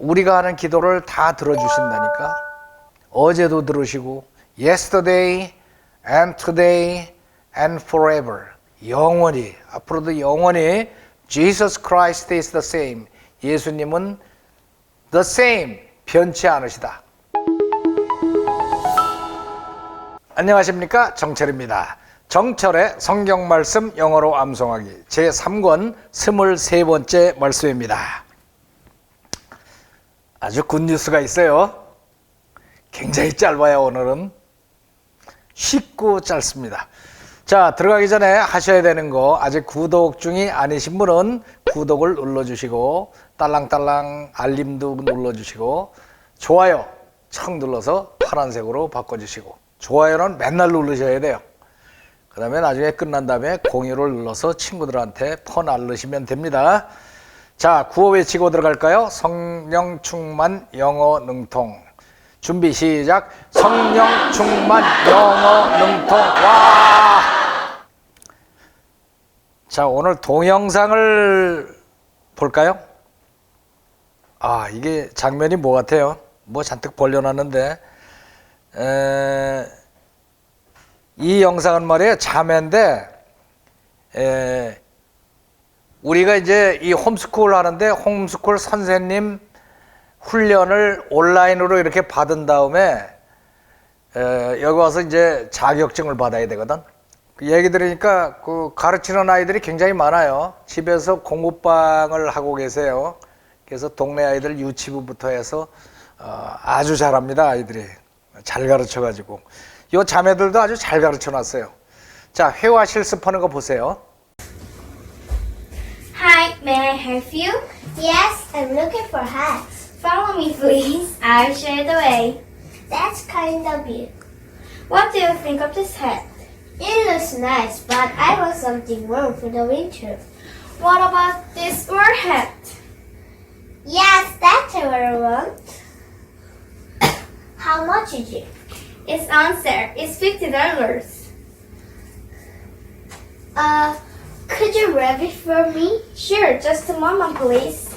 우리가 하는 기도를 다 들어주신다니까. 어제도 들으시고 yesterday and today and forever 영원히 앞으로도 영원히 Jesus Christ is the same. 예수님은 the same 변치 않으시다. 안녕하십니까 정철입니다. 정철의 성경 말씀 영어로 암송하기 제 3권 23번째 말씀입니다. 아주 굿뉴스가 있어요. 굉장히 짧아요 오늘은 쉽고 짧습니다. 자 들어가기 전에 하셔야 되는 거 아직 구독 중이 아니신 분은 구독을 눌러주시고 딸랑딸랑 알림도 눌러주시고 좋아요 청 눌러서 파란색으로 바꿔주시고 좋아요는 맨날 누르셔야 돼요. 그 다음에 나중에 끝난 다음에 공유를 눌러서 친구들한테 퍼 날르시면 됩니다. 자, 구호 외치고 들어갈까요? 성령 충만 영어 능통. 준비 시작. 성령 충만 영어 능통. 와! 자, 오늘 동영상을 볼까요? 아, 이게 장면이 뭐 같아요? 뭐 잔뜩 벌려놨는데, 에, 이 영상은 말이에요. 자매인데, 에, 우리가 이제 이 홈스쿨 하는데 홈스쿨 선생님 훈련을 온라인으로 이렇게 받은 다음에 에, 여기 와서 이제 자격증을 받아야 되거든. 그 얘기 들으니까 그 가르치는 아이들이 굉장히 많아요. 집에서 공부방을 하고 계세요. 그래서 동네 아이들 유치부부터 해서 어, 아주 잘합니다 아이들이 잘 가르쳐 가지고 요 자매들도 아주 잘 가르쳐 놨어요. 자 회화 실습하는 거 보세요. May I help you? Yes, I'm looking for hats. Follow me, please. I'll show you the way. That's kind of you. What do you think of this hat? It looks nice, but I want something warm for the winter. What about this war hat? Yes, that's what I want. How much is it? It's on sale. It's fifty dollars. Uh, could you wrap it for me? Sure, just a moment, please.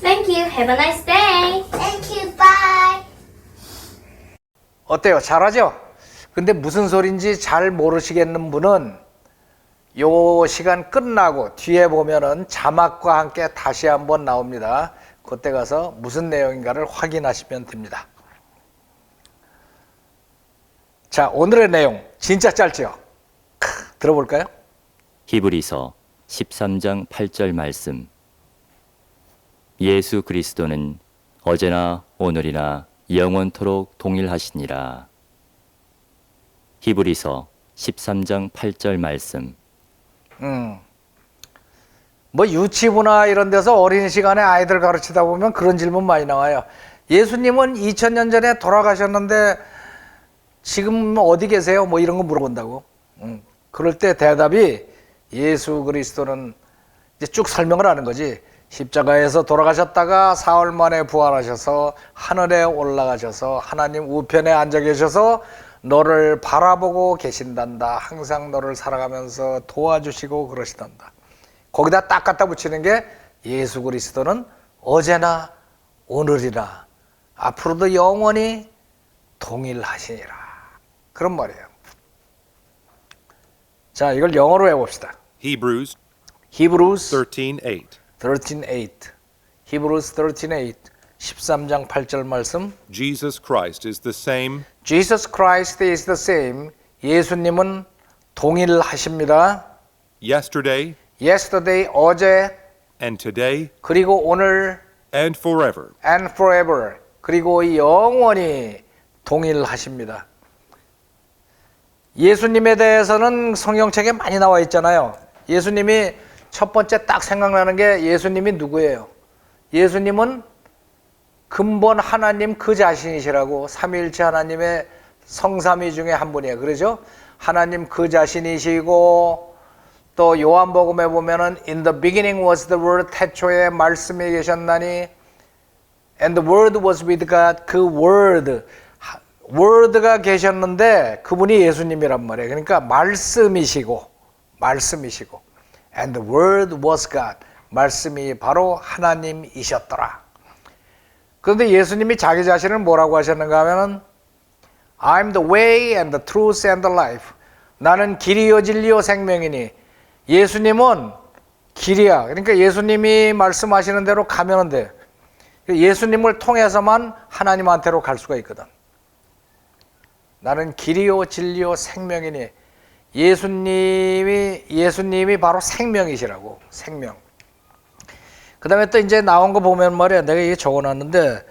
Thank you. Have a nice day. Thank you, bye. 어때요? 잘하죠? 근데 무슨 소린지 잘 모르시겠는 분은 요 시간 끝나고 뒤에 보면은 자막과 함께 다시 한번 나옵니다. 그때 가서 무슨 내용인가를 확인하시면 됩니다. 자, 오늘의 내용 진짜 짧죠? 크, 들어볼까요? 히브리서 13장 8절 말씀 예수 그리스도는 어제나 오늘이나 영원토록 동일하시니라. 히브리서 13장 8절 말씀 음. 뭐 유치부나 이런 데서 어린 시간에 아이들 가르치다 보면 그런 질문 많이 나와요. 예수님은 2000년 전에 돌아가셨는데 지금 어디 계세요? 뭐 이런 거 물어본다고. 음. 그럴 때 대답이 예수 그리스도는 이제 쭉 설명을 하는 거지. 십자가에서 돌아가셨다가 사흘 만에 부활하셔서 하늘에 올라가셔서 하나님 우편에 앉아 계셔서 너를 바라보고 계신단다. 항상 너를 살아가면서 도와주시고 그러시단다. 거기다 딱 갖다 붙이는 게 예수 그리스도는 어제나 오늘이나 앞으로도 영원히 동일하시니라. 그런 말이에요. 자, 이걸 영어로 해봅시다. Hebrews 히브루스 13:8. 13:8. 히브루스 13:8. 13장 8절 말씀. Jesus Christ is the same Jesus Christ is the same. 예수님은 동일하십니다. yesterday Yesterday 어제 and today 그리고 오늘 and forever. and forever 그리고 영원히 동일하십니다. 예수님에 대해서는 성경책에 많이 나와 있잖아요. 예수님이 첫 번째 딱 생각나는 게 예수님이 누구예요? 예수님은 근본 하나님 그 자신이시라고 삼위일체 하나님의 성삼위 중에 한 분이에요. 그러죠? 하나님 그 자신이시고 또 요한복음에 보면은 in the beginning was the word 태초에 말씀이 계셨나니 and the word was with God 그 word 하- word가 계셨는데 그분이 예수님이란 말이에요. 그러니까 말씀이시고 말씀이시고 and the word was God 말씀이 바로 하나님이셨더라. 그런데 예수님이 자기 자신을 뭐라고 하셨는가 하면은 I'm the way and the truth and the life. 나는 길이요 진리요 생명이니 예수님은 길이야. 그러니까 예수님이 말씀하시는 대로 가면 돼. 예수님을 통해서만 하나님한테로 갈 수가 있거든. 나는 길이요 진리요 생명이니 예수님이 예수님이 바로 생명이시라고 생명. 그다음에 또 이제 나온 거 보면 말이야 내가 이게 적어놨는데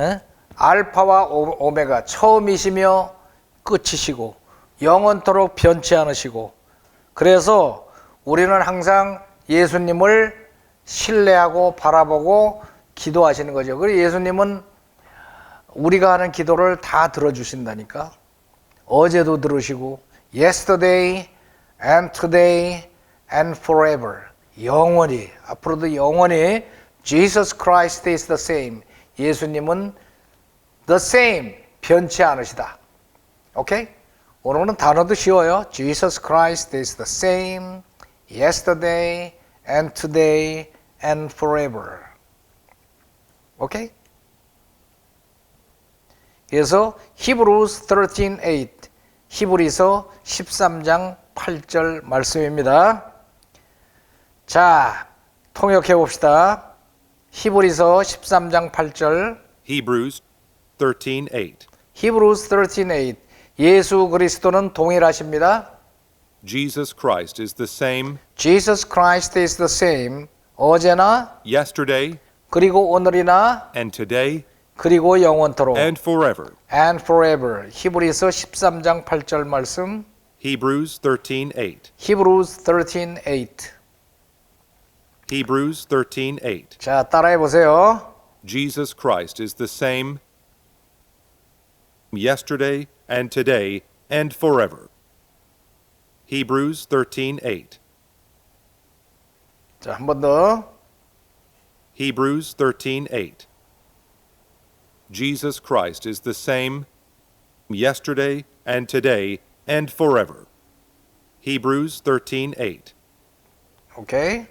에? 알파와 오- 오메가 처음이시며 끝이시고 영원토록 변치 않으시고 그래서 우리는 항상 예수님을 신뢰하고 바라보고 기도하시는 거죠. 그리고 예수님은 우리가 하는 기도를 다 들어주신다니까. 어제도 들으시고 yesterday and today and forever 영원히 앞으로도 영원히 Jesus Christ is the same 예수님은 the same 변치 않으시다 오케이 오늘은 단어도 쉬워요 Jesus Christ is the same yesterday and today and forever 오케이 그래서 히브리스 13:8 히브리서 13장 8절 말씀입니다. 자, 통역해 봅시다. 히브리서 13장 8절 Hebrews 13:8. 히브리스 13:8 예수 그리스도는 동일하십니다. Jesus Christ is the same Jesus Christ is the same 어제나 yesterday 그리고 오늘이나 and today 그리고 영원토록 and forever. and forever 히브리서 13장 8절 말씀 Hebrews 13:8. 히브리스 13:8 Hebrews 13:8. 자, 따라해 보세요. Jesus Christ is the same yesterday and today and forever. Hebrews 13:8. 자, 한 번 더. Hebrews 13:8. Jesus Christ is the same yesterday and today and forever. Hebrews 13:8. 오케이.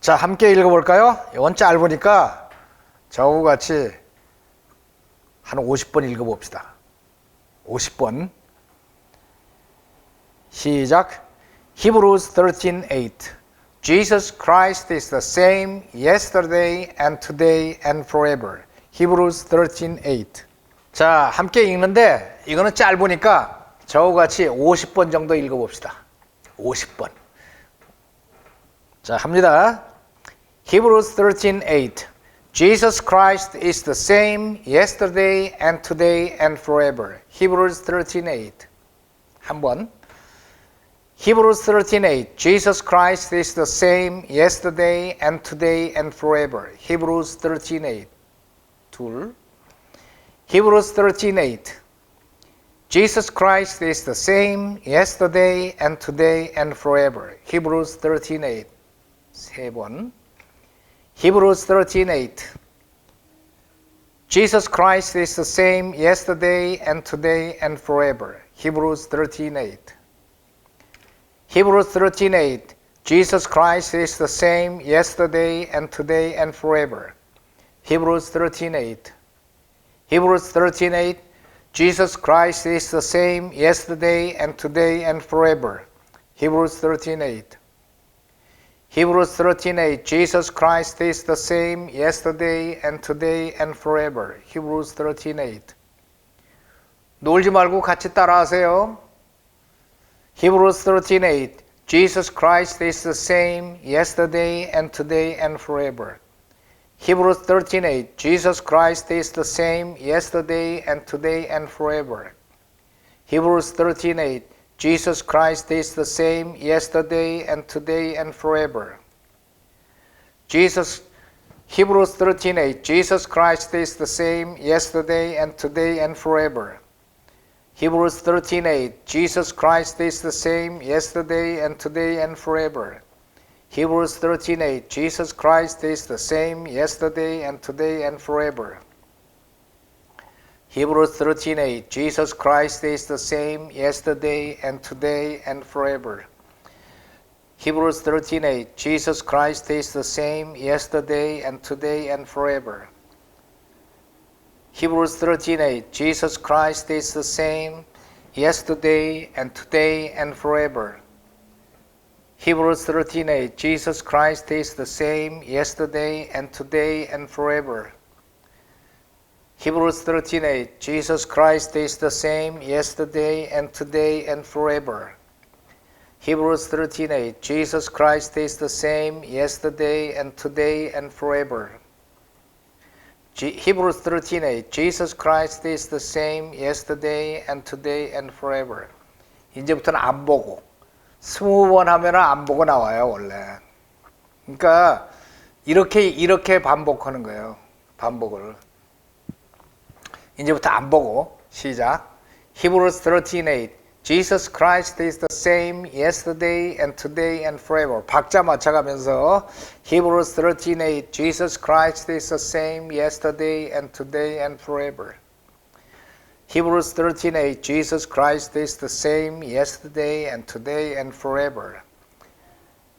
자, 함께 읽어 볼까요? 이건 짧으니까 저하고 같이 한 50번 읽어 봅시다. 50번. 시작. Hebrews 13:8. Jesus Christ is the same yesterday and today and forever. Hebrews 13:8. 자, 함께 읽는데 이거는 짧으니까 저하고 같이 50번 정도 읽어 봅시다. 50번. 자, 합니다. Hebrews 13:8. Jesus Christ is the same yesterday and today and forever. Hebrews 13:8. 한 번. Hebrews 13:8. Jesus Christ is the same yesterday and today and forever. Hebrews 13:8. 둘. Hebrews 13:8. Jesus Christ is the same yesterday and today and forever. Hebrews 13:8. 세 번. Hebrews 13:8. Jesus Christ is the same yesterday and today and forever. Hebrews 13:8. Hebrews 13:8. Jesus Christ is the same yesterday and today and forever. Hebrews 13:8. Hebrews 13:8. Jesus Christ is the same yesterday and today and forever. Hebrews 13:8. Hebrews 13:8 Jesus Christ is the same yesterday and today and forever. Hebrews 13:8 놀지 말고 같이 따라하세요. Hebrews 13:8 Jesus Christ is the same yesterday and today and forever. Hebrews 13:8 Jesus Christ is the same yesterday and today and forever. Hebrews 13:8 Jesus Christ is the same yesterday and today and forever. Jesus Hebrews 13:8 Jesus Christ is the same yesterday and today and forever. Hebrews 13:8 Jesus Christ is the same yesterday and today and forever. Hebrews 13:8 Jesus Christ is the same yesterday and today and forever. Hebrews 13:8 Jesus Christ is the same yesterday and today and forever. Hebrews 13:8 Jesus Christ is the same yesterday and today and forever. Hebrews 13:8 Jesus Christ is the same yesterday and today and forever. Hebrews 13:8 Jesus Christ is the same yesterday and today and forever. Hebrews 13:8 Jesus Christ is the same yesterday and today and forever. Hebrews 13:8 Jesus Christ is the same yesterday and today and forever. Hebrews 13:8 Jesus Christ is the same yesterday and today and forever. 이제부터는 안 보고 스무 번 하면 안 보고 나와요 원래. 그러니까 이렇게 이렇게 반복하는 거예요. 반복을. 이제부터 안 보고 시작. Hebrews 13:8 Jesus Christ is the same yesterday and today and forever. 박자 맞춰가면서 Hebrews 13:8 Jesus Christ is the same yesterday and today and forever. Hebrews 13:8 Jesus Christ is the same yesterday and today and forever.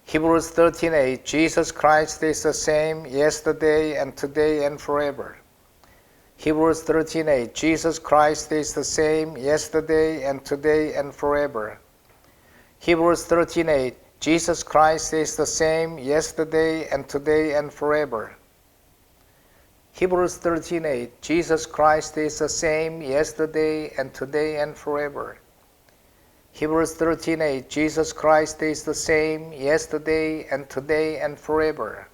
Hebrews 13:8 Jesus Christ is the same yesterday and today and forever. Hebrews 13:8 Jesus Christ is the same yesterday and today and forever. Hebrews 13:8 Jesus Christ is the same yesterday and today and forever. Hebrews 13:8 Jesus Christ is the same yesterday and today and forever. Hebrews 13:8 Jesus Christ is the same yesterday and today and forever.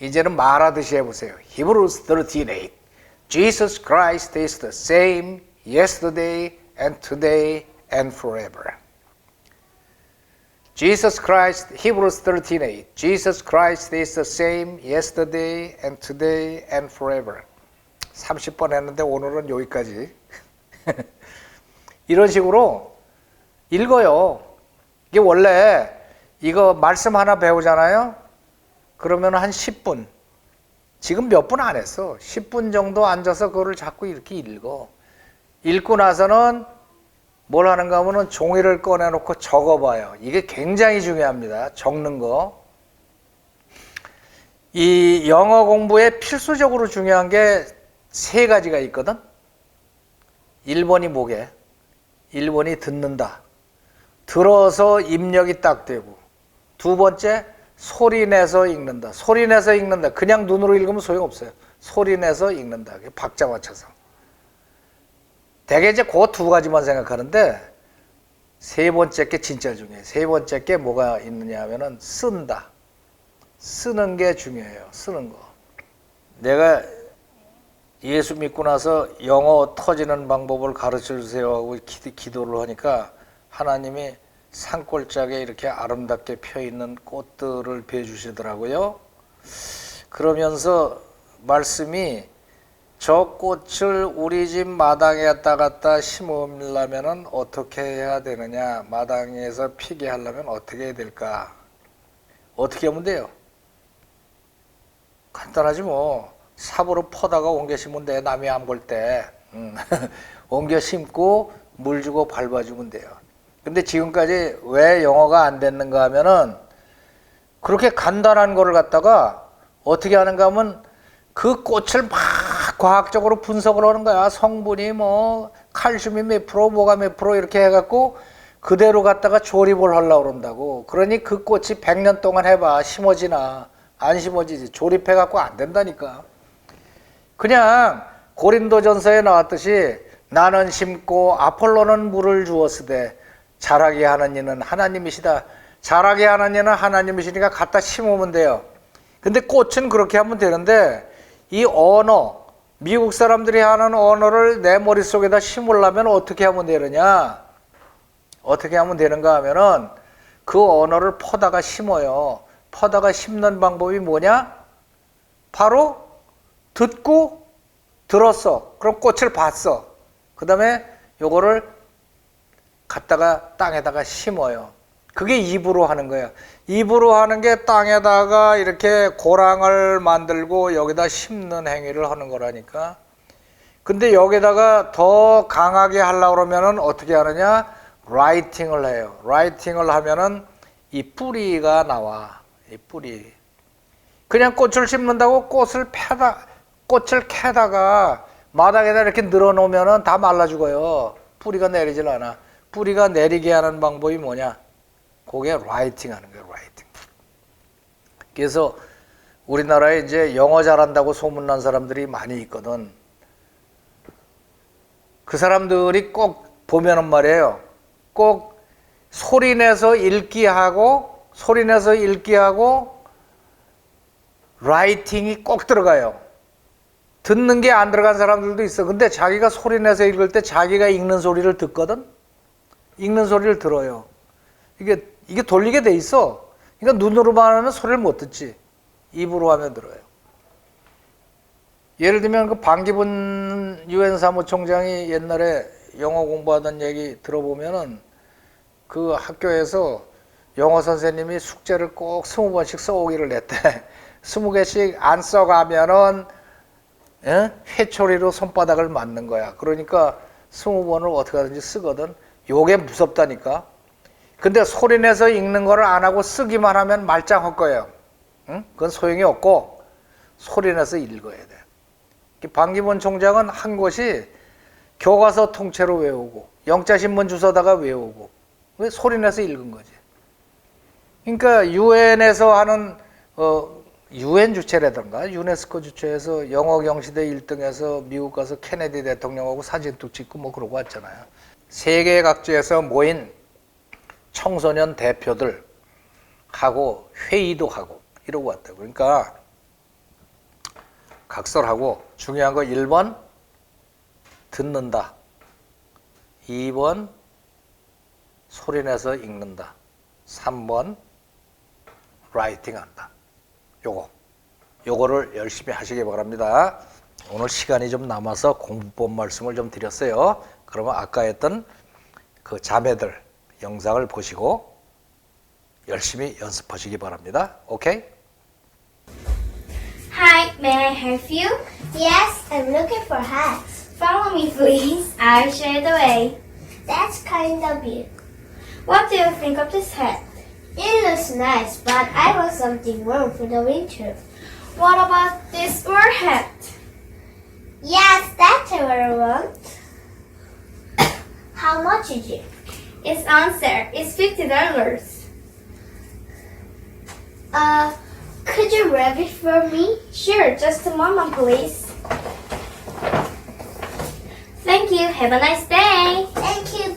이제는 말하듯이 해보세요. Hebrews 13:8 Jesus Christ is the same yesterday and today and forever. Jesus Christ, Hebrews 13:8. Jesus Christ is the same yesterday and today and forever. 30번 했는데 오늘은 여기까지. 이런 식으로 읽어요. 이게 원래 이거 말씀 하나 배우잖아요. 그러면 한 10분. 지금 몇 분 안 했어. 10분 정도 앉아서 그거를 자꾸 이렇게 읽어. 읽고 나서는 뭘 하는가 하면은 종이를 꺼내놓고 적어봐요. 이게 굉장히 중요합니다. 적는 거. 이 영어 공부에 필수적으로 중요한 게 세 가지가 있거든. 1번이 뭐게? 1번이 듣는다. 들어서 입력이 딱 되고. 두 번째, 소리 내서 읽는다. 소리 내서 읽는다. 그냥 눈으로 읽으면 소용없어요. 소리 내서 읽는다. 박자 맞춰서. 대개 이제 그 두 가지만 생각하는데 세 번째 게 진짜 중요해요. 세 번째 게 뭐가 있느냐 하면은 쓴다. 쓰는 게 중요해요. 쓰는 거. 내가 예수 믿고 나서 영어 터지는 방법을 가르쳐 주세요 하고 기, 기도를 하니까 하나님이 산골짜기에 이렇게 아름답게 펴 있는 꽃들을 베주시더라고요. 그러면서 말씀이 저 꽃을 우리 집 마당에다 갖다 심으려면 어떻게 해야 되느냐? 마당에서 피게 하려면 어떻게 해야 될까? 어떻게 하면 돼요? 간단하지 뭐. 삽으로 퍼다가 옮겨 심으면 돼. 남이 안 볼 때. 음. 옮겨 심고 물 주고 밟아주면 돼요. 근데 지금까지 왜 영어가 안 됐는가 하면은 그렇게 간단한 거를 갖다가 어떻게 하는가 하면 그 꽃을 막 과학적으로 분석을 하는 거야. 성분이 뭐 칼슘이 몇 프로, 뭐가 몇 프로 이렇게 해갖고 그대로 갖다가 조립을 하려고 그런다고. 그러니 그 꽃이 100년 동안 해봐. 심어지나. 안 심어지지. 조립해갖고 안 된다니까. 그냥 고린도전서에 나왔듯이 나는 심고 아폴로는 물을 주었으되 자라게 하는 이는 하나님이시다. 자라게 하는 이는 하나님이시니까 갖다 심으면 돼요. 근데 꽃은 그렇게 하면 되는데 이 언어, 미국 사람들이 하는 언어를 내 머릿속에다 심으려면 어떻게 하면 되느냐? 어떻게 하면 되는가 하면은 그 언어를 퍼다가 심어요. 퍼다가 심는 방법이 뭐냐? 바로 듣고 들었어. 그럼 꽃을 봤어. 그 다음에 요거를 갖다가 땅에다가 심어요. 그게 입으로 하는 거예요. 입으로 하는 게 땅에다가 이렇게 고랑을 만들고 여기다 심는 행위를 하는 거라니까. 근데 여기다가 더 강하게 하려고 그러면은 어떻게 하느냐? 라이팅을 해요. 라이팅을 하면은 이 뿌리가 나와. 이 뿌리. 그냥 꽃을 심는다고 꽃을 패다, 꽃을 캐다가 마당에다 이렇게 늘어놓으면은 다 말라 죽어요. 뿌리가 내리질 않아. 뿌리가 내리게 하는 방법이 뭐냐? 그게 라이팅 하는 거예요, 라이팅. 그래서 우리나라에 이제 영어 잘한다고 소문난 사람들이 많이 있거든. 그 사람들이 꼭 보면은 말이에요. 꼭 소리내서 읽기 하고, 소리내서 읽기 하고, 라이팅이 꼭 들어가요. 듣는 게 안 들어간 사람들도 있어. 근데 자기가 소리내서 읽을 때 자기가 읽는 소리를 듣거든? 읽는 소리를 들어요. 이게, 이게 돌리게 돼 있어. 그러니까 눈으로만 하면 소리를 못 듣지. 입으로 하면 들어요. 예를 들면 그 방기분 유엔 사무총장이 옛날에 영어 공부하던 얘기 들어보면은 그 학교에서 영어 선생님이 숙제를 꼭 스무 번씩 써오기를 냈대. 스무 개씩 안 써가면은 예? 회초리로 손바닥을 맞는 거야. 그러니까 스무 번을 어떻게 하든지 쓰거든. 요게 무섭다니까. 근데 소리내서 읽는 거를 안 하고 쓰기만 하면 말짱 할 거예요. 응? 그건 소용이 없고 소리내서 읽어야 돼. 방기문 총장은 한 것이 교과서 통째로 외우고 영자신문 주워다가 외우고 왜 소리내서 읽은 거지. 그러니까 유엔에서 하는 어 유엔 주체라든가 유네스코 주체에서 영어 경시대 1등해서 미국 가서 케네디 대통령하고 사진도 찍고 뭐 그러고 왔잖아요. 세계 각지에서 모인 청소년 대표들 하고 회의도 하고 이러고 왔다고. 그러니까 각설하고 중요한 거 1번 듣는다. 2번 소리내서 읽는다. 3번 라이팅 한다. 요거. 요거를 열심히 하시기 바랍니다. 오늘 시간이 좀 남아서 공부법 말씀을 좀 드렸어요. 그러면 아까 했던 그 자매들 영상을 보시고 열심히 연습하시기 바랍니다. 오케이? Hi, may I help you? Yes, I'm looking for hats. Follow me, please. I'll show you the way. That's kind of you. What do you think of this hat? It looks nice, but I want something warm for the winter. What about this war hat? Yes, that's what I want. How much is it? It's on sale. It's fifty dollars. Uh, could you wrap it for me? Sure, just a moment, please. Thank you. Have a nice day. Thank you.